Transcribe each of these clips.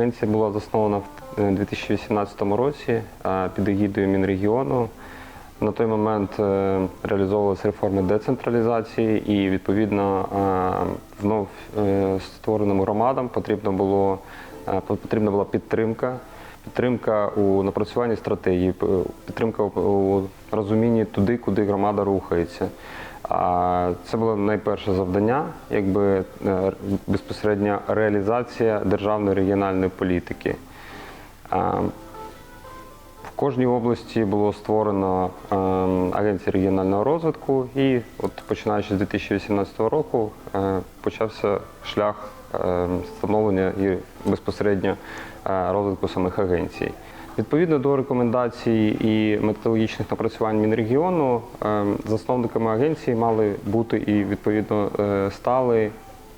Агенція була заснована в е, 2018 році е, під егідою Мінрегіону. На той момент е, реалізовувалися реформи децентралізації, і відповідно е, е, створеним громадам потрібно було потрібна була підтримка. Підтримка у напрацюванні стратегії, підтримка у розумінні туди, куди громада рухається. Це було найперше завдання, якби е, безпосередня реалізація державної регіональної політики. В кожній області було створено ем, агенція регіонального розвитку, і от починаючи з 2018 року е, почався шлях ем, становлення і безпосередньо е, розвитку самих агенцій. Відповідно до рекомендацій і методологічних напрацювань Мінрегіону, ем, засновниками агенції мали бути і відповідно е, стали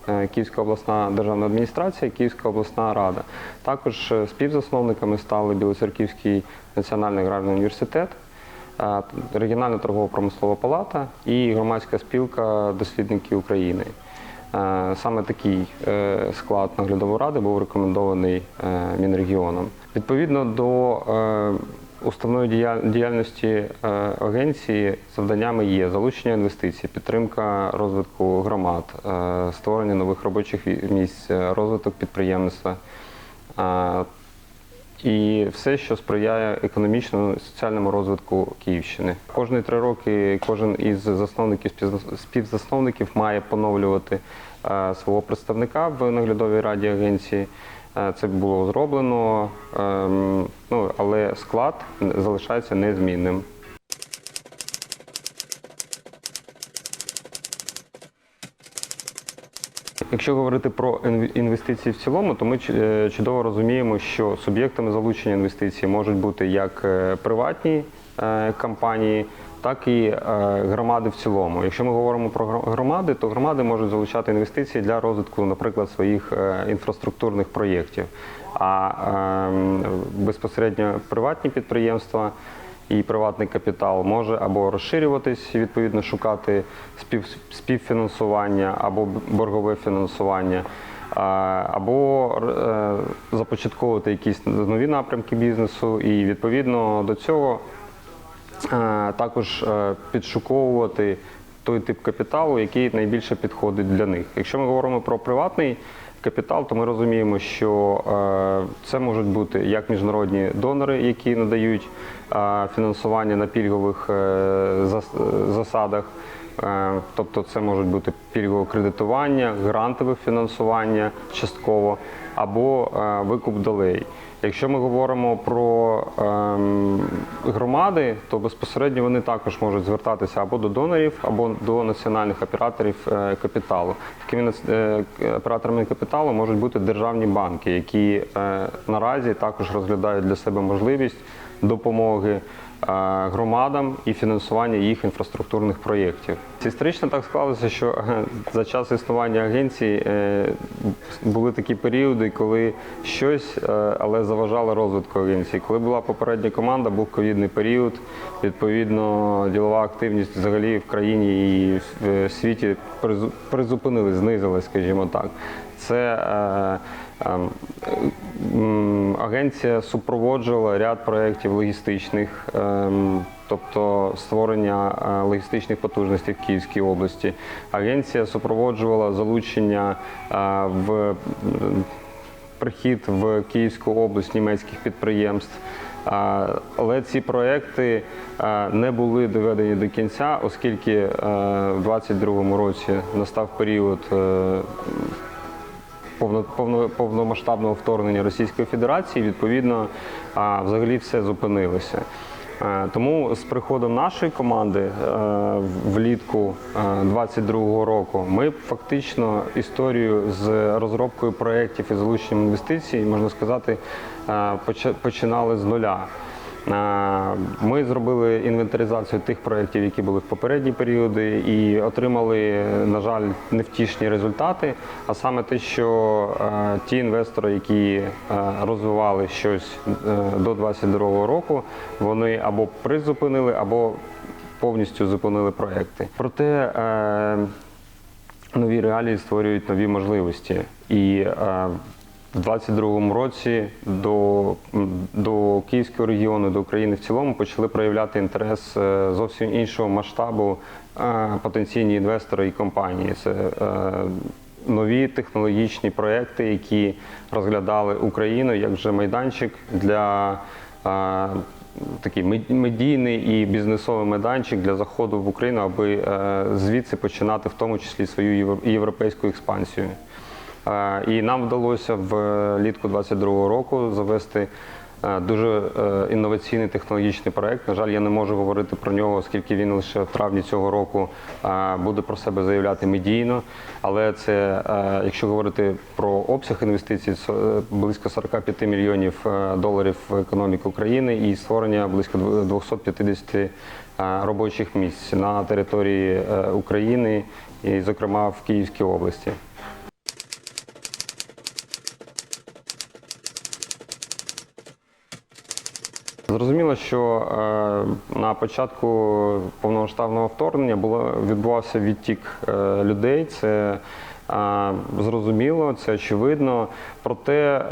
е, Київська обласна державна адміністрація, Київська обласна рада. Також е, співзасновниками стали Білоцерківський національний аграрний університет, регіональна торгово-промислова палата і громадська спілка дослідників України. Е, Саме такий е, склад наглядової ради був рекомендований е, Мінрегіоном. Відповідно до уставної діяльності агенції завданнями є залучення інвестицій, підтримка розвитку громад, створення нових робочих місць, розвиток підприємництва. І все, що сприяє економічному і соціальному розвитку Київщини. Кожні три роки кожен із засновників співзас- співзасновників має поновлювати е, свого представника в наглядовій раді агенції. Е, Це було зроблено, ем, ну, але склад залишається незмінним. Якщо говорити про інвестиції в цілому, то ми е, чудово розуміємо, що суб'єктами залучення інвестицій можуть бути як е, приватні е, компанії, так і громади в цілому. Якщо ми говоримо про громади, то громади можуть залучати інвестиції для розвитку, наприклад, своїх інфраструктурних проєктів. А ем, безпосередньо приватні підприємства і приватний капітал може або розширюватись, відповідно шукати спів, співфінансування або боргове фінансування, або е, започатковувати якісь нові напрямки бізнесу, і відповідно до цього е, також е, підшуковувати той тип капіталу, який найбільше підходить для них. Якщо ми говоримо про приватний капітал, то ми розуміємо, що е, це можуть бути як міжнародні донори, які надають е, фінансування на пільгових е, засадах. Тобто це можуть бути пільгове кредитування, грантове фінансування частково або е, викуп долей. Якщо ми говоримо про ем, громади, то безпосередньо вони також можуть звертатися або до донорів, або до національних операторів е, капіталу. Такими е, операторами капіталу можуть бути державні банки, які наразі також розглядають для себе можливість допомоги громадам і фінансування їх інфраструктурних проєктів. Історично так склалося, що е, за час існування агенції е, були такі періоди, коли щось, е, але заважало розвитку агенції. Коли була попередня команда, був ковідний період. Відповідно, ділова активність взагалі в країні і в е, світі призу- призупинилась, знизилась, скажімо так. Це е, агенція супроводжувала ряд проєктів логістичних, ем, тобто створення е, логістичних потужностей в Київській області. Агенція супроводжувала залучення е, в прихід в Київську область німецьких підприємств. Але ці проекти е, не були доведені до кінця, оскільки е, в 2022 році настав період е, повно, повно, повномасштабного вторгнення Російської Федерації, відповідно, взагалі все зупинилося. Тому з приходом нашої команди влітку 2022 року ми фактично історію з розробкою проєктів і залученням інвестицій, можна сказати, починали з нуля. Ми зробили інвентаризацію тих проєктів, які були в попередні періоди, і отримали, на жаль, невтішні результати. А саме те, що ті інвестори, які розвивали щось е, до 2022 року, вони або призупинили, або повністю зупинили проекти. Проте е, нові реалії створюють нові можливості. І е, в 2022 році до, до Київського регіону, до України в цілому почали проявляти інтерес е, зовсім іншого масштабу е, потенційні інвестори і компанії. Це е, нові технологічні проекти, які розглядали Україну як вже майданчик для такий медійний і бізнесовий майданчик для заходу в Україну, аби звідси починати в тому числі свою європейську експансію. Е, І нам вдалося в літку 22-го року завести е, дуже е, інноваційний технологічний проект. На жаль, я не можу говорити про нього, оскільки він лише в травні цього року е, буде про себе заявляти медійно. Але це, е, якщо говорити про обсяг інвестицій, це е, близько 45 мільйонів е, доларів в економіку України і створення близько 250 е, робочих місць на території е, України, і, зокрема в Київській області. Зрозуміло, що е, на початку повномасштабного вторгнення було відбувався відтік е, людей. Це е, зрозуміло, це очевидно. Проте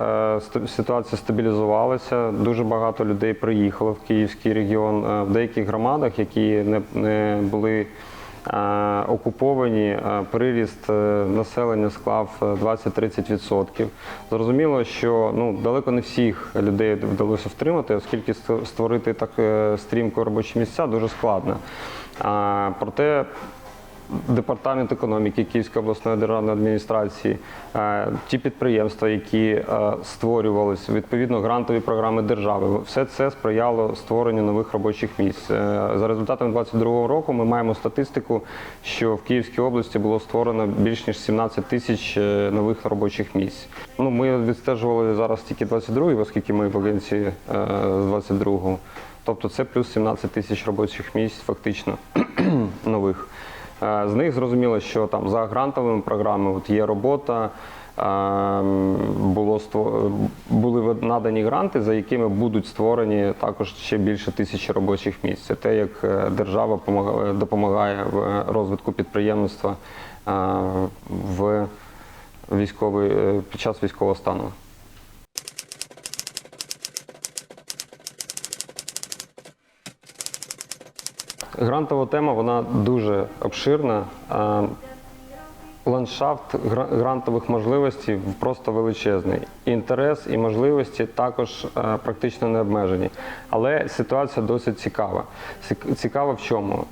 ситуація стабілізувалася. Дуже багато людей приїхало в Київський регіон в деяких громадах, які не, були окуповані, е, приріст е, населення склав е, 20-30%. Зрозуміло, що ну, далеко не всіх людей вдалося втримати, оскільки створити так е, стрімко робочі місця дуже складно. Проте Департамент економіки Київської обласної державної адміністрації, е, ті підприємства, які е, створювалися, відповідно грантові програми держави, все це сприяло створенню нових робочих місць. Е, За результатами 2022 року ми маємо статистику, що в Київській області було створено більш ніж 17 тисяч нових робочих місць. Ну, ми відстежували зараз тільки 22-й, оскільки ми в агенції з 22-го. Тобто це плюс 17 тисяч робочих місць фактично З них зрозуміло, що там за грантовими програмами от є робота. е, Було були надані гранти, за якими будуть створені також ще більше тисячі робочих місць. Це те, як е, держава допомагає в розвитку підприємництва е, в військовий е, під час військового стану. Грантова тема вона дуже обширна. Ландшафт гра- грантових можливостей просто величезний. Інтерес і можливості також практично не обмежені. Але ситуація досить цікава. Цікава в чому?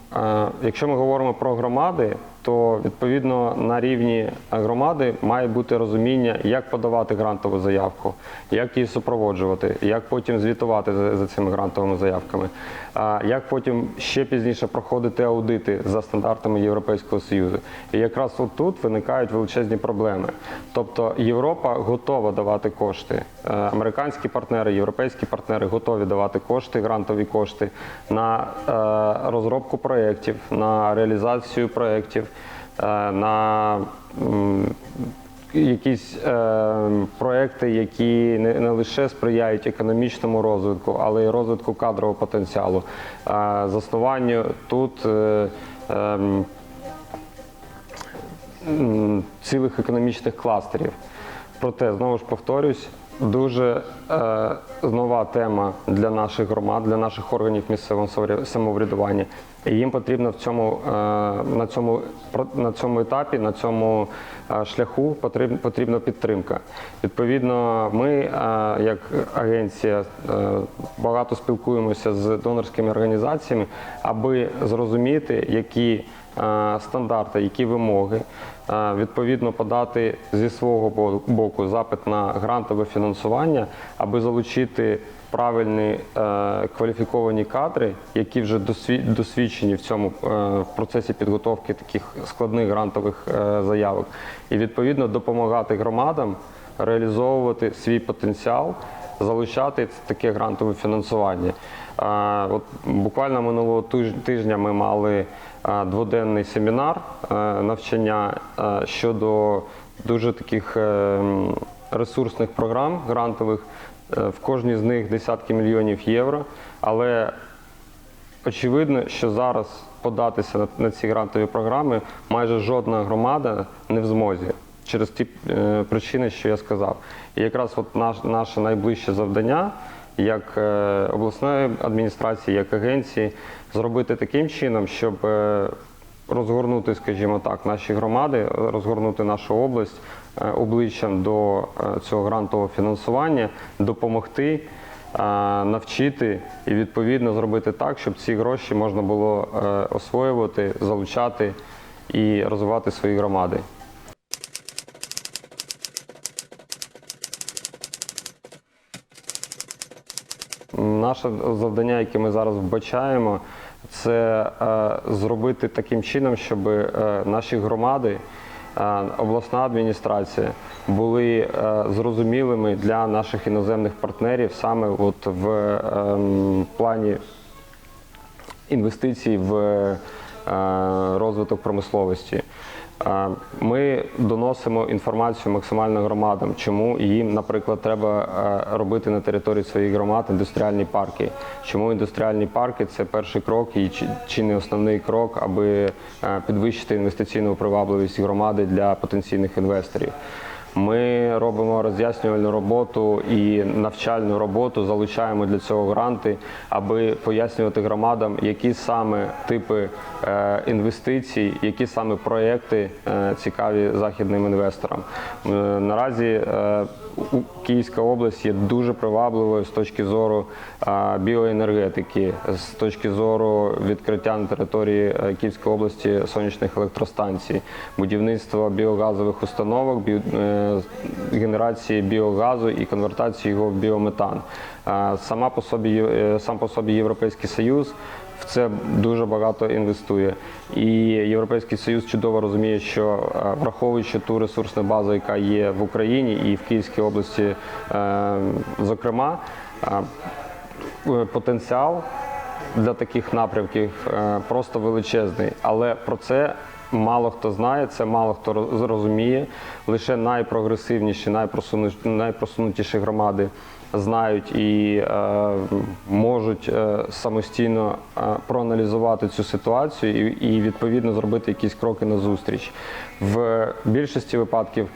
Якщо ми говоримо про громади, то відповідно на рівні громади має бути розуміння, як подавати грантову заявку, як її супроводжувати, як потім звітувати за, за цими грантовими заявками, а як потім ще пізніше проходити аудити за стандартами Європейського Союзу. І якраз от тут виникають величезні проблеми. Тобто Європа готова давати кошти. Е, Американські партнери, європейські партнери готові давати кошти, грантові кошти на е, розробку проєктів, на реалізацію проєктів, на якісь е, проекти, які не, лише сприяють економічному розвитку, але й розвитку кадрового потенціалу, е, заснуванню тут. Е, ем, цілих економічних кластерів. Проте, знову ж повторюсь, дуже е, нова тема для наших громад, для наших органів місцевого самовря- самоврядування. І їм потрібно в цьому, е, на, цьому, на цьому етапі, на цьому е, шляху потрібна, підтримка. Відповідно, ми, е, як агенція, е, багато спілкуємося з донорськими організаціями, аби зрозуміти, які стандарти, які вимоги, е, відповідно подати зі свого боку запит на грантове фінансування, аби залучити правильні е, кваліфіковані кадри, які вже досві- досвідчені в цьому е, в процесі підготовки таких складних грантових е, заявок, і відповідно допомагати громадам реалізовувати свій потенціал залучати таке грантове фінансування. От буквально минулого тижня ми мали дводенний семінар навчання щодо дуже таких е, ресурсних програм грантових. Е, В кожній з них десятки мільйонів євро. Але очевидно, що зараз податися на, на ці грантові програми майже жодна громада не в змозі. Через ті е, причини, що я сказав. І якраз от наш, наше найближче завдання, як е, обласної адміністрації, як агенції, зробити таким чином, щоб е, розгорнути, скажімо так, наші громади, розгорнути нашу область е, обличчям до е, цього грантового фінансування, допомогти, е, навчити і відповідно зробити так, щоб ці гроші можна було е, освоювати, залучати і розвивати свої громади. Наше завдання, яке ми зараз вбачаємо, це е, зробити таким чином, щоб е, наші громади, е, обласна адміністрація були зрозумілими для наших іноземних партнерів саме от в ем, плані інвестицій в розвиток промисловості. Ми доносимо інформацію максимально громадам, чому їм, наприклад, треба е, робити на території своїх громад індустріальні парки. Чому індустріальні парки це перший крок і чи- чи не основний крок, аби е, підвищити інвестиційну привабливість громади для потенційних інвесторів. Ми робимо роз'яснювальну роботу і навчальну роботу, залучаємо для цього гранти, аби пояснювати громадам, які саме типи е, інвестицій, які саме проекти е, цікаві західним інвесторам. Е, Наразі Київська область є дуже привабливою з точки зору біоенергетики, з точки зору відкриття на території Київської області сонячних електростанцій, будівництва біогазових установок, бі- е, генерації біогазу і конвертації його в біометан. Сама по собі е, сам по собі Європейський Союз в це дуже багато інвестує. І Європейський Союз чудово розуміє, що е, враховуючи ту ресурсну базу, яка є в Україні і в Київській області, е, зокрема, потенціал для таких напрямків просто величезний. Але про це мало хто знає, це мало хто роз- розуміє. Лише найпрогресивніші, найпросунутіші громади знають і е, можуть е, самостійно е, проаналізувати цю ситуацію і, і відповідно зробити якісь кроки назустріч. В більшості випадків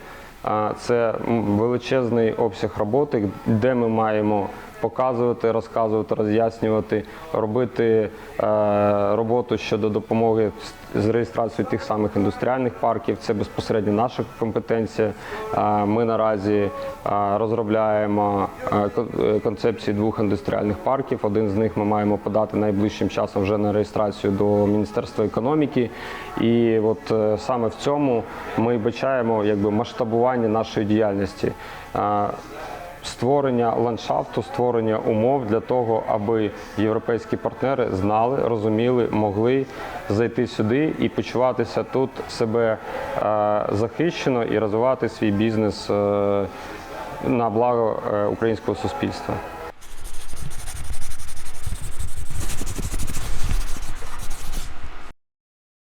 а, Це величезний обсяг роботи, де ми маємо показувати, розказувати, роз'яснювати, робити е, роботу щодо допомоги з- реєстрацією тих самих індустріальних парків. Це безпосередньо наша компетенція. Е, Ми наразі е, розробляємо концепції двох індустріальних парків. Один з них ми маємо подати найближчим часом вже на реєстрацію до Міністерства економіки. І от саме в цьому ми бачаємо якби масштабування нашої діяльності. Створення ландшафту, створення умов для того, аби європейські партнери знали, розуміли, могли зайти сюди і почуватися тут себе е, захищено і розвивати свій бізнес е, на благо е, українського суспільства.